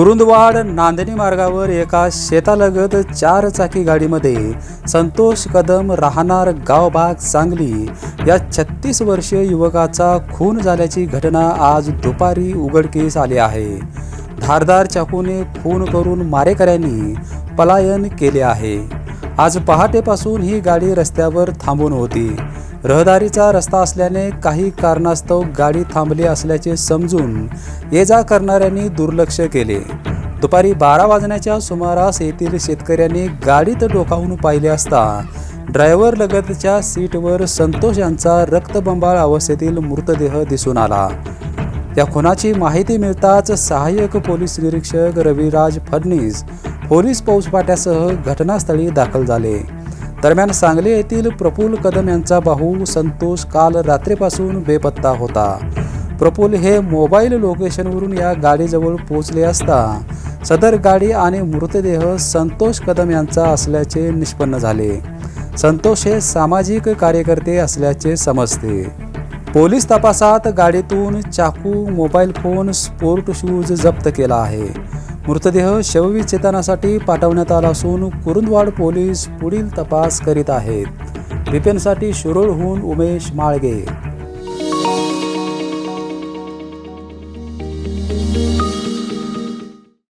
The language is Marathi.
कुरुंदवाड नांदणी मार्गावर एका शेतालगत चार चाकी गाडीमध्ये संतोष कदम राहणार गावभाग सांगली. या छत्तीस वर्षीय युवकाचा खून झाल्याची घटना आज दुपारी उघडकीस आली आहे. धारदार चाकूने खून करून मारेकऱ्यांनी पलायन केले आहे. आज पहाटेपासून ही गाडी रस्त्यावर थांबून होती. रहदारीचा रस्ता असल्याने काही कारणास्तव गाडी थांबली असल्याचे समजून ये जा करणाऱ्यांनी दुर्लक्ष केले. दुपारी बारा वाजण्याच्या सुमारास येथील शेतकऱ्यांनी गाडीत डोकावून पाहिले असता ड्रायव्हर लगतच्या सीटवर संतोष यांचा रक्तबंबाळ अवस्थेतील मृतदेह दिसून आला. या खुनाची माहिती मिळताच सहाय्यक पोलीस निरीक्षक रविराज फडणीस पोलीस फौजफाट्यासह घटनास्थळी दाखल झाले. दरम्यान सांगली येथील प्रफुल कदम यांचा भाऊ संतोष काल रात्रीपासून बेपत्ता होता. प्रफुल हे मोबाईल लोकेशनवरून या गाडीजवळ पोहोचले असता सदर गाडी आणि मृतदेह संतोष कदम यांचा असल्याचे निष्पन्न झाले. संतोष हे सामाजिक कार्यकर्ते असल्याचे समजते. पोलीस तपासात गाडीतून चाकू मोबाईल फोन स्पोर्ट शूज जप्त केला आहे. मृतदेह शवविच्छेदनासाठी पाठवण्यात आला असून कुरुंदवाड पोलीस पुढील तपास करीत आहेत. बिपेनसाठी शिरोळहून उमेश माळगे.